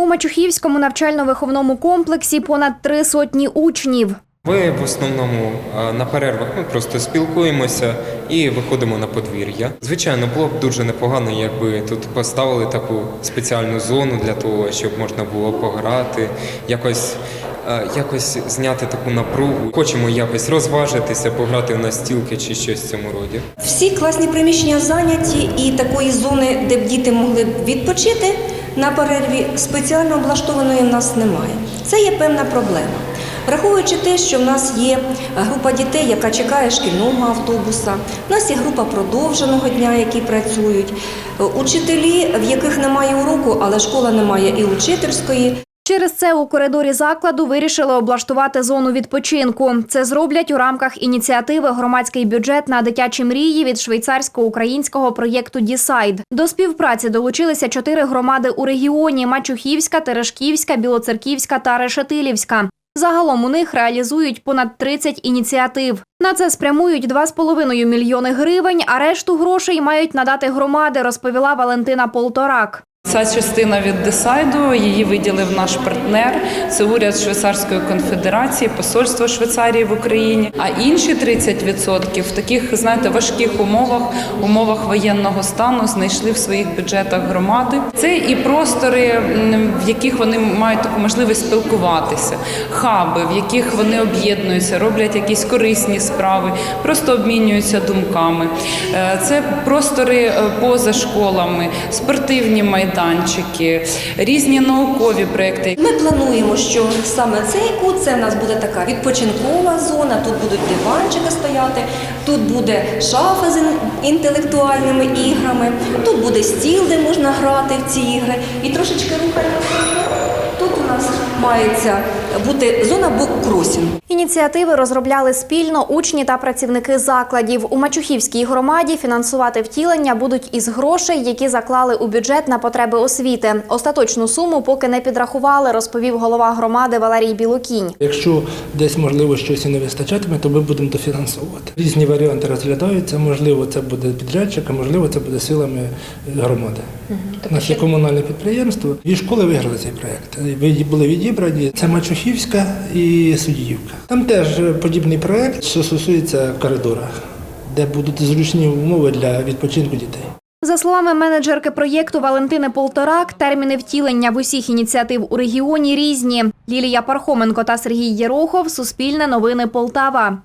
У Мачухівському навчально-виховному комплексі понад три сотні учнів. Ми в основному е, на перервах ми просто спілкуємося і виходимо на подвір'я. Звичайно, було б дуже непогано, якби тут поставили таку спеціальну зону для того, щоб можна було пограти, якось. е, Якось зняти таку напругу. Хочемо якось розважитися, пограти в настілки чи щось в цьому роді. Всі класні приміщення зайняті, і такої зони, де б діти могли б відпочити на перерві, спеціально облаштованої в нас немає. Це є певна проблема. Враховуючи те, що в нас є група дітей, яка чекає шкільного автобуса, в нас є група продовженого дня, які працюють, Е, учителі, в яких немає уроку, але школа не має і учительської. Через це у коридорі закладу вирішили облаштувати зону відпочинку. Це зроблять у рамках ініціативи Громадський бюджет на дитячі мрії від швейцарсько-українського проєкту Дісайд. До співпраці долучилися чотири громади у регіоні: Мачухівська, Терешківська, Білоцерківська та Решетилівська. Загалом у них реалізують понад 30 ініціатив. На це спрямують 2,5 мільйони гривень, а решту грошей мають надати громади, розповіла Валентина Полторак. Ця частина від десайду її виділив наш партнер. Це уряд Швейцарської конфедерації, посольство Швейцарії в Україні. А інші 30% в таких, знаєте, важких умовах, умовах воєнного стану знайшли в своїх бюджетах громади. Це і простори, в яких вони мають таку можливість спілкуватися, хаби, в яких вони об'єднуються, роблять якісь корисні справи, просто обмінюються думками. Е, Це простори е, поза школами, спортивні майданчики, різні наукові проекти. Ми плануємо, що саме цей кут це в нас буде така відпочинкова зона. Тут будуть диванчики стояти, тут буде шафа з інтелектуальними іграми, тут буде стіл, де можна грати в ці ігри. І трошечки рухаємося. Тут у нас мається бути зона буккросінгу. Ініціативи розробляли спільно учні та працівники закладів. У Мачухівській громаді фінансувати втілення будуть із грошей, які заклали у бюджет на потреби освіти. Остаточну суму поки не підрахували, розповів голова громади Валерій Білокінь. Якщо десь можливо щось і не вистачатиме, то ми будемо дофінансовувати. Різні варіанти розглядаються. Можливо, це буде підрядчик, а можливо, це буде силами громади. У нас є комунальне підприємство. Дві школи виграли цей проєкт. Були відібрані. Це Мачухівська і Судіївка. Там теж подібний проєкт, що стосується коридора, де будуть зручні умови для відпочинку дітей. За словами менеджерки проєкту Валентини Полторак, терміни втілення в усіх ініціатив у регіоні різні. Лілія Пархоменко та Сергій Єрохов. Суспільне новини Полтава.